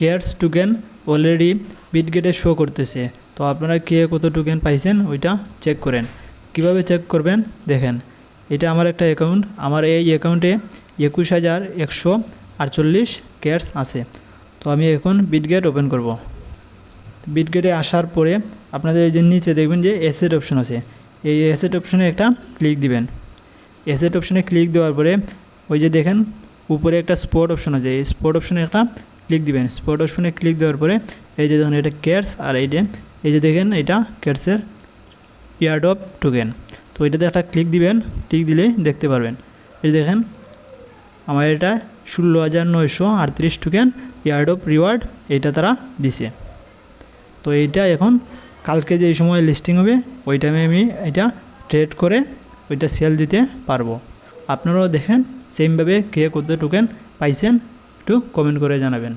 Cares token already বিটগেটে show করতেছে। তো আপনারা কে কত টোকেন পাইছেন ওইটা চেক করেন। কীভাবে চেক করবেন? দেখেন, এটা আমার একটা অ্যাকাউন্ট আমার এই অ্যাকাউন্টে একুশ হাজার একশো আটচল্লিশ কেয়ারস আছে। তো আমি এখন বিটগেট ওপেন করব। বিটগেটে আসার পরে আপনাদের এই যে নিচে দেখবেন যে এসেট অপশন আছে। এই এসেট অপশনে একটা ক্লিক দিবেন। এসেট অপশনে ক্লিক দেওয়ার পরে ওই যে দেখেন, উপরে একটা স্পট অপশন আছে। এই স্পট অপশনে একটা ক্লিক দিবেন। স্পট অপশনে ক্লিক দেওয়ার পরে এই যে দেখুন এটা কেয়ারস আর এই যে এই যে দেখেন এটা কেয়ারসের ইয়ারডপ টোকেন তো এটাতে একটা ক্লিক দিবেন ক্লিক দিলেই দেখতে পারবেন। এই দেখেন, আমার এটা ষোলো হাজার নয়শো আটত্রিশ টোকেন ইয়ারডপ রিওয়ার্ড এইটা তারা দিছে। তো এইটা এখন কালকে যে সময় লিস্টিং হবে, ওই টাইমে আমি এটা ট্রেড করে ওইটা সেল দিতে পারব। আপনারাও দেখেন সেমভাবে কে কত টোকেন পাইছেন, একটু কমেন্ট করে জানাবেন।